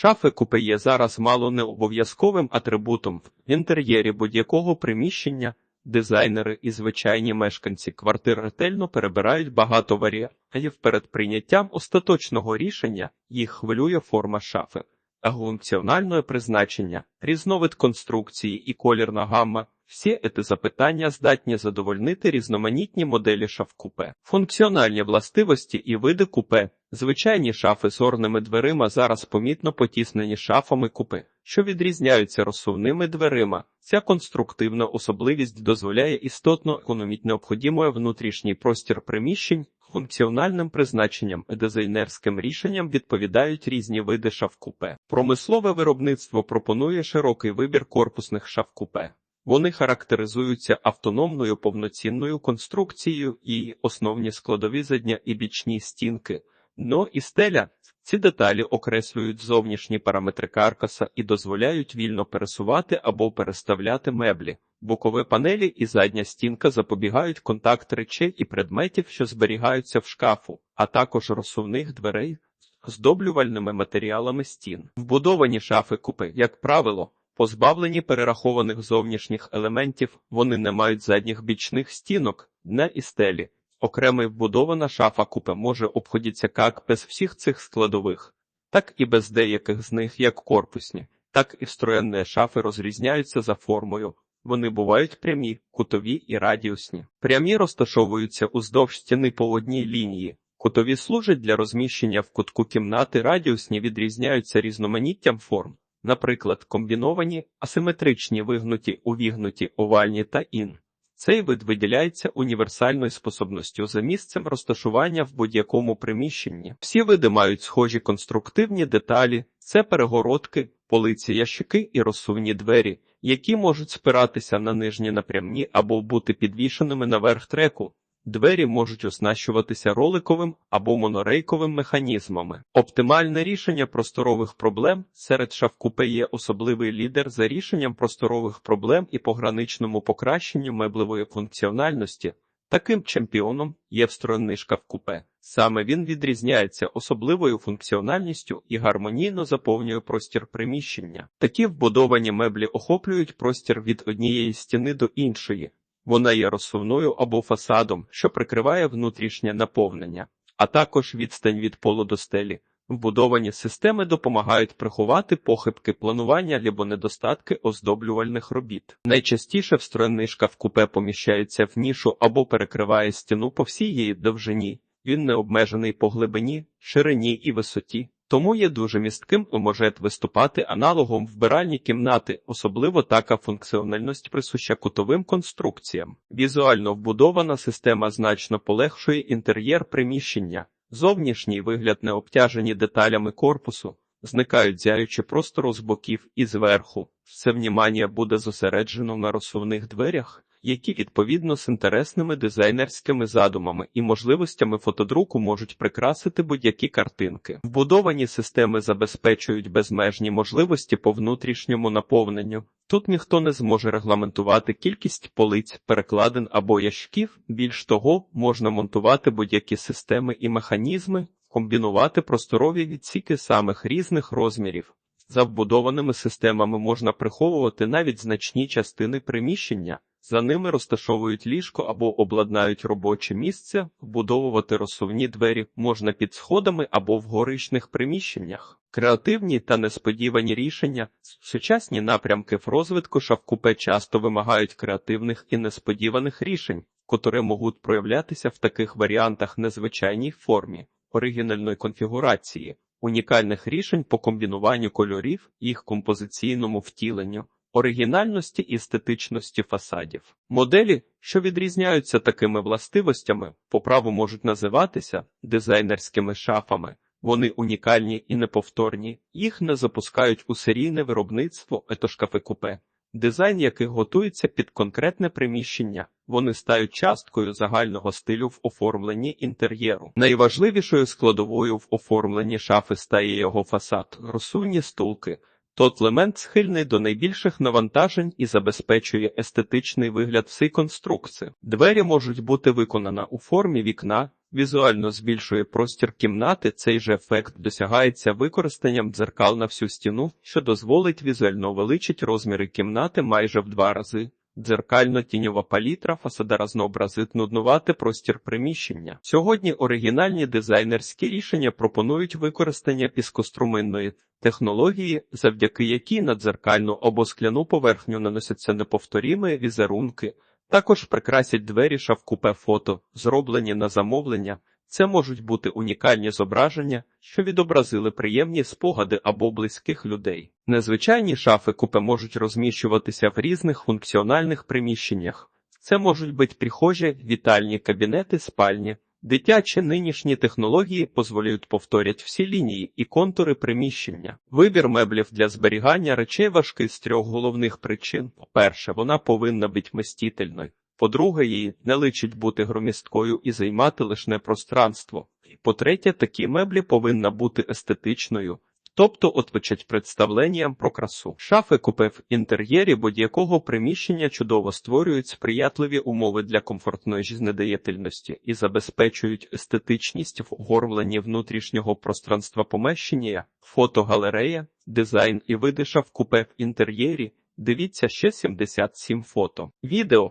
Шафи купе є зараз мало не обов'язковим атрибутом в інтер'єрі будь-якого приміщення. Дизайнери і звичайні мешканці квартир ретельно перебирають багато варіантів перед прийняттям остаточного рішення. Їх хвилює форма шафи, функціональне призначення, різновид конструкції і колірна гамма. Всі ці запитання здатні задовольнити різноманітні моделі шаф-купе. Функціональні властивості і види купе. Звичайні шафи з орними дверима зараз помітно потіснені шафами купе, що відрізняються розсувними дверима. Ця конструктивна особливість дозволяє істотно економити необхідний внутрішній простір приміщень. Функціональним призначенням і дизайнерським рішенням відповідають різні види шаф-купе. Промислове виробництво пропонує широкий вибір корпусних шаф-купе. Вони характеризуються автономною повноцінною конструкцією і основні складові задня і бічні стінки, дно і стеля. Ці деталі окреслюють зовнішні параметри каркаса і дозволяють вільно пересувати або переставляти меблі. Бокові панелі і задня стінка запобігають контакт речей і предметів, що зберігаються в шкафу, а також розсувних дверей з здоблювальними матеріалами стін. Вбудовані шафи купи, як правило, Позбавлені перерахованих зовнішніх елементів, вони не мають задніх бічних стінок, дна і стелі. Окремий вбудована шафа купе може обходитися як без всіх цих складових, так і без деяких з них як корпусні, так і встроєнні шафи розрізняються за формою. Вони бувають прямі, кутові і радіусні. Прямі розташовуються уздовж стіни по одній лінії. Кутові служать для розміщення в кутку кімнати, радіусні відрізняються різноманіттям форм наприклад, комбіновані, асиметричні вигнуті, увігнуті, овальні та ін. Цей вид виділяється універсальною способністю за місцем розташування в будь-якому приміщенні. Всі види мають схожі конструктивні деталі, це перегородки, полиці ящики і розсувні двері, які можуть спиратися на нижні напрямні або бути підвішеними наверх треку. Двері можуть оснащуватися роликовим або монорейковим механізмами. Оптимальне рішення просторових проблем серед шафкупе є особливий лідер за рішенням просторових проблем і пограничному покращенню меблевої функціональності. Таким чемпіоном є встроєний шкаф-купе. Саме він відрізняється особливою функціональністю і гармонійно заповнює простір приміщення. Такі вбудовані меблі охоплюють простір від однієї стіни до іншої. Вона є розсувною або фасадом, що прикриває внутрішнє наповнення, а також відстань від полу до стелі. Вбудовані системи допомагають приховати похибки планування або недостатки оздоблювальних робіт. Найчастіше встроєний шкаф купе поміщається в нішу або перекриває стіну по всій її довжині. Він не обмежений по глибині, ширині і висоті. Тому є дуже містким і може виступати аналогом вбиральні кімнати, особливо така функціональність присуща кутовим конструкціям. Візуально вбудована система значно полегшує інтер'єр приміщення, зовнішній вигляд не обтяжені деталями корпусу, зникають зяючі простору з боків і зверху. Все внімання буде зосереджено на розсувних дверях які відповідно з інтересними дизайнерськими задумами і можливостями фотодруку можуть прикрасити будь-які картинки. Вбудовані системи забезпечують безмежні можливості по внутрішньому наповненню. Тут ніхто не зможе регламентувати кількість полиць, перекладин або ящиків. Більш того, можна монтувати будь-які системи і механізми, комбінувати просторові відсіки самих різних розмірів. За вбудованими системами можна приховувати навіть значні частини приміщення. За ними розташовують ліжко або обладнають робоче місце, вбудовувати розсувні двері можна під сходами або в горичних приміщеннях. Креативні та несподівані рішення, сучасні напрямки в розвитку шавкупе часто вимагають креативних і несподіваних рішень, котрі можуть проявлятися в таких варіантах незвичайній формі, оригінальної конфігурації, унікальних рішень по комбінуванню кольорів, їх композиційному втіленню оригінальності і естетичності фасадів. Моделі, що відрізняються такими властивостями, по праву можуть називатися дизайнерськими шафами. Вони унікальні і неповторні, їх не запускають у серійне виробництво етошкафи купе, дизайн яких готується під конкретне приміщення. Вони стають часткою загального стилю в оформленні інтер'єру. Найважливішою складовою в оформленні шафи стає його фасад, розсувні стулки. Тот елемент схильний до найбільших навантажень і забезпечує естетичний вигляд всій конструкції. Двері можуть бути виконана у формі вікна, візуально збільшує простір кімнати. Цей же ефект досягається використанням дзеркал на всю стіну, що дозволить візуально увеличити розміри кімнати майже в два рази. Дзеркально-тіньова палітра фасада разнообразить нуднувати простір приміщення. Сьогодні оригінальні дизайнерські рішення пропонують використання піскоструминної технології, завдяки якій на дзеркальну або скляну поверхню наносяться неповторімі візерунки. Також прикрасять двері шавкупе фото, зроблені на замовлення. Це можуть бути унікальні зображення, що відобразили приємні спогади або близьких людей. Незвичайні шафи купе можуть розміщуватися в різних функціональних приміщеннях. Це можуть бути прихожі, вітальні кабінети, спальні. Дитячі нинішні технології дозволяють повторять всі лінії і контури приміщення. Вибір меблів для зберігання речей важкий з трьох головних причин. По-перше, вона повинна бути вмістительною. По-друге, їй не личить бути громісткою і займати лишне пространство. По-третє, такі меблі повинна бути естетичною, тобто отвечать представленням про красу. Шафи купе в інтер'єрі будь-якого приміщення чудово створюють сприятливі умови для комфортної жизнедіяльності і забезпечують естетичність в оформленні внутрішнього пространства помещення, фотогалерея, дизайн і види шаф купе в інтер'єрі. Дивіться ще 77 фото. Відео